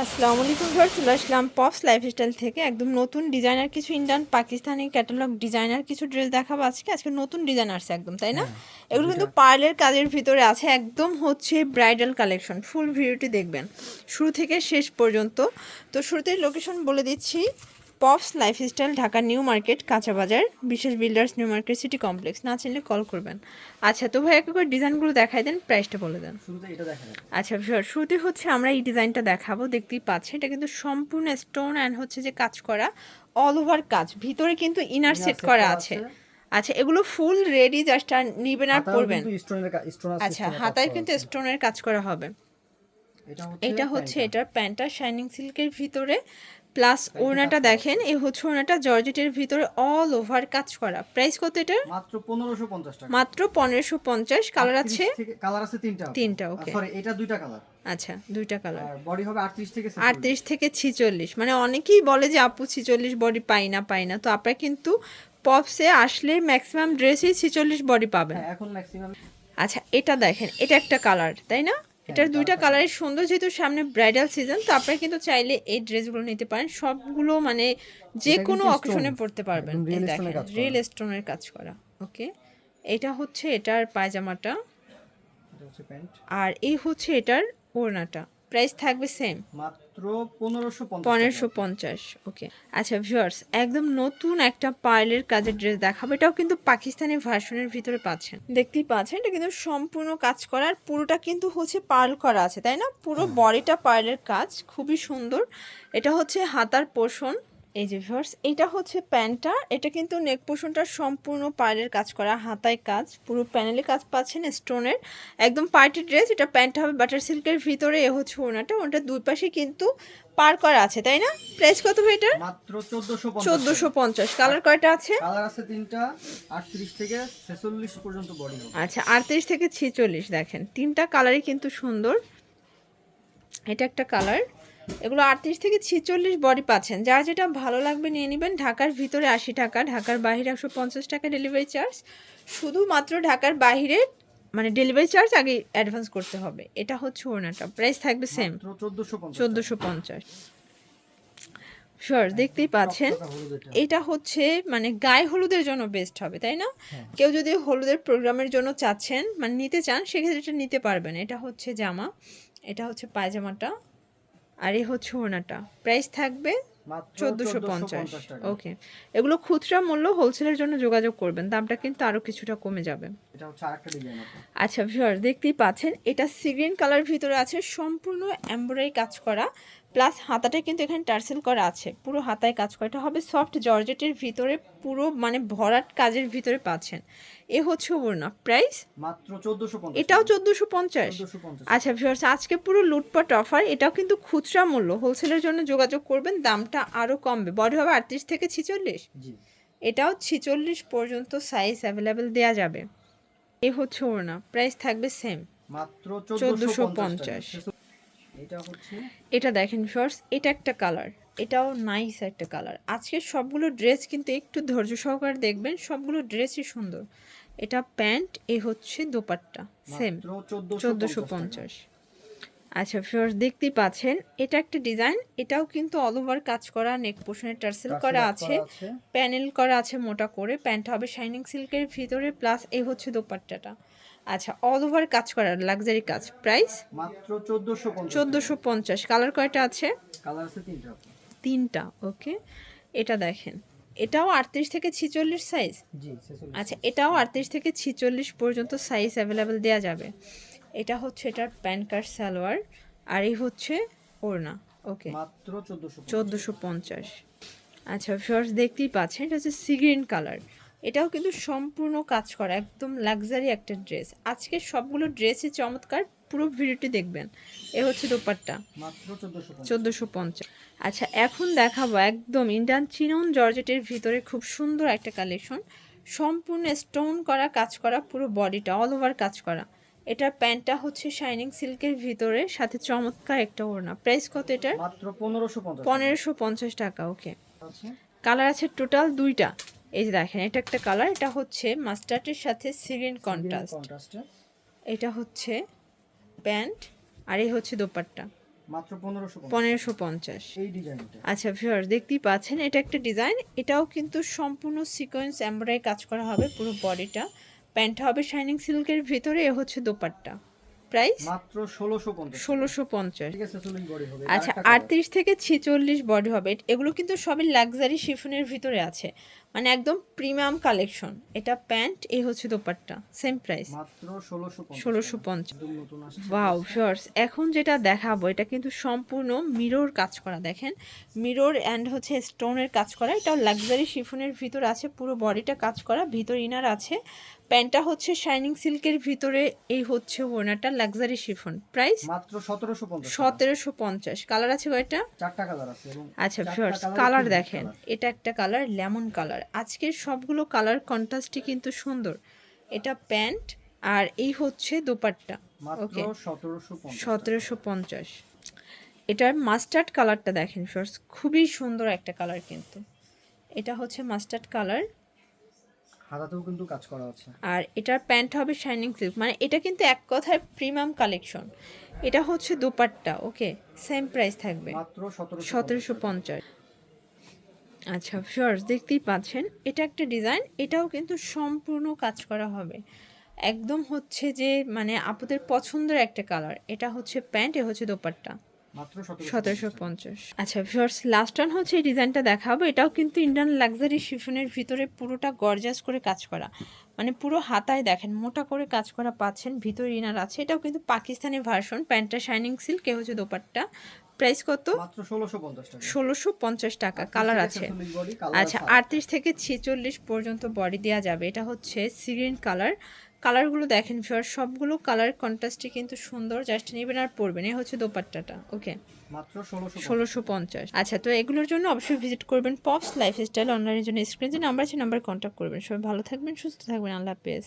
আসসালামু আলাইকুম ঘর চলে আসলাম পপস লাইফস্টাইল থেকে। একদম নতুন ডিজাইনার কিছু ইন্ডিয়ান পাকিস্তানি ক্যাটালগ ডিজাইনার কিছু ড্রেস দেখাবো আজকে। আজকে নতুন ডিজাইন আসছে একদম তাই না? এগুলো কিন্তু পার্লের কাজের ভিতরে আছে একদম হচ্ছে ব্রাইডাল কালেকশন ফুল ভিডিওটি দেখবেন। শুরু থেকে শেষ পর্যন্ত। তো শুরুতেই লোকেশন বলে দিচ্ছি pops lifestyle Dhaka new market কাঁচা বাজার বিশেষ builders new market city complex. না চিনলে কল করবেন। আচ্ছা তো ভাই একবার ডিজাইনগুলো দেখাই দেন প্রাইসটা বলে দেন। আচ্ছা শুরুতে হচ্ছে আমরা এই ডিজাইনটা দেখাবো দেখতেই পাচ্ছেন। এটা কিন্তু সম্পূর্ণ স্টোন অ্যান্ড হচ্ছে যে কাজ করা অল ওভার কাজ। ভিতরে কিন্তু ইনার সেট করা আছে। আচ্ছা এগুলো ফুল রেডি জাস্ট আর নিবেন আর পরবেন। আচ্ছা হাতায় কিন্তু স্টোনের কাজ করা হবে। এটা হচ্ছে এটা হচ্ছে এটার প্যান্টটা শাইনিং সিল্কের ভিতরে। প্লাস ওড়নাটা দেখেন এই হচ্ছে ওড়নাটা জর্জেটের ভিতরে অল ওভার কাজ করা। প্রাইস কত এটা মাত্র 1550 টাকা। মাত্র পনেরোশো পঞ্চাশ কালার আছে? কালার আছে তিনটা। তিনটা, okay. সরি এটা দুইটা কালার আচ্ছা দুইটা কালার বডি হবে 38 থেকে 46 আটত্রিশ থেকে ছিচল্লিশ। মানে অনেকেই বলে যে আপু ছিচল্লিশ বডি পাই না পাই না। তো আপনারা কিন্তু পপসে আসলে ম্যাক্সিমাম ড্রেসই ছিচল্লিশ বডি পাবেন। হ্যাঁ, এখন ম্যাক্সিমাম আচ্ছা এটা দেখেন এটা একটা কালার তাই না? এটার দুইটা কালারই সুন্দর যেহেতু সামনে ব্রাইডাল সিজন তো আপনারা কিন্তু চাইলে এই ড্রেসগুলো নিতে পারেন। সবগুলো মানে যে কোনো অকশনে পড়তে পারবেন। রিয়েল স্টোনের কাজ করা। ওকে এটা হচ্ছে এটার পায়জামাটা। আর এই হচ্ছে এটার ওড়নাটা। প্রাইস থাকবে সেম মাত্র 1550 পনেরোশো পঞ্চাশ ওকে আচ্ছা ভিউয়ার্স একদম নতুন একটা পার্লের কাজের ড্রেস দেখাবো। এটাও কিন্তু পাকিস্তানি ভার্সনের ভিতরে পাচ্ছেন। দেখতেই পাচ্ছেন এটা কিন্তু সম্পূর্ণ কাজ করার পুরোটা কিন্তু হচ্ছে পার্ল করা আছে তাই না? পুরো বডিটা পার্লের কাজ খুবই সুন্দর। এটা হচ্ছে হাতার পোষণ এই যে ভিউয়ার্স এটা হচ্ছে প্যান্টটা এটা কিন্তু নেক পোষণটা সম্পূর্ণ পায়ের কাজ করা হাতায় কাজ। পুরো প্যানেলে কাজ পাচ্ছেন স্টোনের। একদম পার্টি ড্রেস এটা প্যান্টটা হবে বাটার সিল্কের ভিতরে এ হচ্ছে ওনাটা ওটা দুই পাশে কিন্তু পার করা আছে তাই না? প্রাইস কত ভাই এটা মাত্র 1450 চোদ্দোশো পঞ্চাশ। কালার কয়টা আছে? কালার আছে তিনটা 38 থেকে 46 পর্যন্ত বডি হবে। আচ্ছা আটত্রিশ থেকে ছিচল্লিশ দেখেন। তিনটা কালারই কিন্তু সুন্দর। এটা একটা কালার। এগুলো আটত্রিশ থেকে ছিচল্লিশ বডি পাচ্ছেন। যার যেটা ভালো লাগবে নিয়ে নেবেন ঢাকার ভিতরে আশি টাকা ঢাকার বাহিরে একশো পঞ্চাশ টাকা ডেলিভারি চার্জ শুধুমাত্র ঢাকার বাইরে মানে ডেলিভারি চার্জ আগে অ্যাডভান্স করতে হবে। এটা হচ্ছে ওনাটা প্রাইস থাকবে সেম মাত্র 1450 চোদ্দোশো পঞ্চাশ। শিওর দেখতেই পাচ্ছেন। এটা। এটা হচ্ছে মানে গায়ে হলুদের জন্য বেস্ট হবে তাই না? হ্যাঁ। কেউ যদি হলুদের প্রোগ্রামের জন্য চাচ্ছেন মানে নিতে চান সেক্ষেত্রে এটা নিতে পারবেন। এটা হচ্ছে জামা। এটা হচ্ছে পায়জামাটা। আর এ হচ্ছে ওনাটা প্রাইস থাকবে চোদ্দোশো পঞ্চাশ। ওকে এগুলো খুচরা মূল্য হোলসেলের জন্য যোগাযোগ করবেন। দামটা কিন্তু আরও কিছুটা কমে যাবে। আচ্ছা ভিউয়ার দেখতেই পাচ্ছেন এটা সিগ্রিন কালার ভিতরে আছে। সম্পূর্ণ এমব্রয়ডারি কাজ করা। প্লাস হাতাটা কিন্তু এখানে টার্সেল করা আছে। পুরো হাতায় কাজ করা এটা হবে। সফট জর্জেটের ভিতরে পুরো মানে ভরাট কাজের ভিতরে পাচ্ছেন। এ হচ্ছে ওড়না। প্রাইস? মাত্র 1450 এটাও চোদ্দোশো পঞ্চাশ। 1450 আচ্ছা ভিউয়ার্স আজকে পুরো লুটপাট অফার এটাও কিন্তু খুচরা মূল্য। হোলসেলের জন্য যোগাযোগ করবেন। দামটা আরও কমবে। বড় হবে আটত্রিশ থেকে ছিচল্লিশ। জি। এটাও ছিচল্লিশ পর্যন্ত সাইজ অ্যাভেলেবেল দেওয়া যাবে। এ হচ্ছে ওড়না। প্রাইস থাকবে সেম মাত্র চোদ্দোশো 1450 পঞ্চাশ। টাকা। এটা দেখেন শর্টস এটা একটা কালার এটাও নাইস একটা কালার আজকে সবগুলো ড্রেস কিন্তু একটু ধৈর্য সহকারে দেখবেন সবগুলো ড্রেসই সুন্দর। এটা প্যান্ট এ হচ্ছে দোপাট্টা সেম মাত্র 1450 চোদ্দোশো পঞ্চাশ। আচ্ছা ফিওর্স দেখতেই পাচ্ছেন এটা একটা ডিজাইন এটাও কিন্তু অল ওভার কাজ করা নেক পোষণের টার্সেল করা আছে আছে। প্যানেল করা আছে মোটা করে প্যান্ট হবে শাইনিং সিল্কের ভিতরে প্লাস এই হচ্ছে দোপাট্টাটা। আচ্ছা অল ওভার কাজ করার লাক্সারি কাজ প্রাইস মাত্র 1450 চোদ্দোশো পঞ্চাশ কালার কয়টা আছে? কালার আছে তিনটা। তিনটা ওকে এটা দেখেন এটাও আটত্রিশ থেকে ছিচল্লিশ সাইজ। আচ্ছা এটাও আটত্রিশ থেকে ছিচল্লিশ পর্যন্ত সাইজ অ্যাভেলেবেল দেওয়া যাবে। এটা হচ্ছে এটার প্যান কার্ড সালোয়ার আর এই হচ্ছে ওড়না ওকে মাত্র 1450 চোদ্দোশো পঞ্চাশ। আচ্ছা ফার্স্ট দেখতেই পাচ্ছেন এটা হচ্ছে সি গ্রিন কালার এটাও কিন্তু সম্পূর্ণ কাজ করা একদম লাক্সারি একটা ড্রেস আজকে সবগুলো ড্রেসই চমৎকার পুরো ভিডিওটি দেখবেন। এ হচ্ছে দোপাট্টা। মাত্র 1450 চোদ্দোশো পঞ্চাশ। আচ্ছা এখন দেখাবো একদম ইন্ডিয়ান চিনন জর্জেটের ভিতরে খুব সুন্দর একটা কালেকশন সম্পূর্ণ স্টোন করা কাজ করা পুরো বডিটা অল ওভার কাজ করা। এটার প্যান্টটা হচ্ছে শাইনিং সিল্কের ভিতরে সাথে চমৎকার একটা ওড়না। প্রাইস কত এটার? মাত্র 1550 পনেরোশো পঞ্চাশ টাকা ওকে কালার আছে টোটাল দুইটা। এই যে দেখেন এটা একটা কালার এটা হচ্ছে মাস্টার্ডের সাথে সিরিন কন্ট্রাস্ট এটা হচ্ছে প্যান্ট আর এই হচ্ছে দোপাট্টা। মাত্র পনেরোশো পঞ্চাশ। এই ডিজাইনটা। আচ্ছা ভিউয়ার্স দেখতেই পাচ্ছেন এটা একটা ডিজাইন। এটাও কিন্তু সম্পূর্ণ সিকোয়েন্স এমব্রয়ডারি কাজ করা হবে পুরো বডিটা। প্যান্টটা হবে শাইনিং সিল্কের ভিতরে এ হচ্ছে দোপাট্টা। প্রাইস মাত্র ষোলোশো পঞ্চাশ। আচ্ছা আটত্রিশ থেকে ছেচল্লিশ বডি হবে। এগুলো কিন্তু সবই লাক্সারি শিফনের ভিতরে আছে। মানে একদম প্রিমিয়াম কালেকশন এটা প্যান্ট এই হচ্ছে দোপাট্টা। সেম প্রাইস মাত্র ষোলোশো পঞ্চাশ ওয়াও শর্টস এখন যেটা দেখাবো এটা কিন্তু সম্পূর্ণ মিরর কাজ করা। দেখেন মিরর অ্যান্ড হচ্ছে স্টোনের কাজ করা। এটাও লাক্সারি শিফনের ভিতর আছে পুরো বডিটা কাজ করা। ভিতর ইনার আছে। প্যান্টটা হচ্ছে শাইনিং সিল্কের ভিতরে এই হচ্ছে ওনারটা লাক্সারি শিফন প্রাইস মাত্র সতেরোশো পঞ্চাশ সতেরোশো পঞ্চাশ। কালার আছে কয়টা? চারটা কালার আছে আচ্ছা চারটা কালার দেখেন। এটা একটা কালার লেমন কালার আজকের সবগুলো কালার কন্ট্রাস্টই কিন্তু সুন্দর। এটা প্যান্ট আর এই হচ্ছে দোপাট্টা। ওকে সতেরোশো পঞ্চাশ এটার মাস্টার্ড কালারটা দেখেন ফার্স্ট খুবই সুন্দর একটা কালার কিন্তু। এটা হচ্ছে মাস্টার্ড কালার হাতাতেও কিন্তু কাজ করা আছে। আর এটার প্যান্ট হবে শাইনিং সিল্ক মানে এটা কিন্তু এক কথায় প্রিমিয়াম কালেকশন এটা হচ্ছে দোপাট্টা ওকে সেম প্রাইস থাকবে। মাত্র সতেরোশো পঞ্চাশ। আচ্ছা ফিওর্স দেখতেই পাচ্ছেন এটা একটা ডিজাইন এটাও কিন্তু সম্পূর্ণ কাজ করা হবে। একদম হচ্ছে যে মানে আপুদের পছন্দের একটা কালার এটা হচ্ছে প্যান্ট এ হচ্ছে দোপাট্টা। সতেরোশো পঞ্চাশ। আচ্ছা ভিউয়ার্স লাস্ট ওয়ান হচ্ছে এই ডিজাইনটা দেখাবো এটাও কিন্তু ইন্ডিয়ান লাক্সারি শিফনের ভিতরে পুরোটা গর্জাস করে কাজ করা। মানে পুরো হাতায় দেখেন মোটা করে কাজ করা পাচ্ছেন ভিতরে ইনার আছে এটাও কিন্তু পাকিস্তানি ভার্সন প্যান্টটা শাইনিং সিল্ক এ হচ্ছে দোপাট্টা। প্রাইস কত? মাত্র ষোলোশো পঞ্চাশ টাকা। কালার আছে আচ্ছা আটত্রিশ থেকে ছেচল্লিশ পর্যন্ত বডি দেওয়া যাবে। এটা হচ্ছে সিগ্রিন কালার কালারগুলো দেখেন ফিওর সবগুলো কালার কন্ট্রাস্টই কিন্তু সুন্দর। জাস্ট নেবেন আর পরবেন। এই হচ্ছে দোপাট্টাটা ওকে মাত্র ষোলোশো পঞ্চাশ আচ্ছা তো এগুলোর জন্য অবশ্যই ভিজিট করবেন। পপস লাইফস্টাইল অনলাইনের জন্য স্ক্রিন নাম্বার আছে নাম্বার কন্ট্যাক্ট করবেন। সবাই ভালো থাকবেন সুস্থ থাকবেন। আল্লাহ হাফেজ।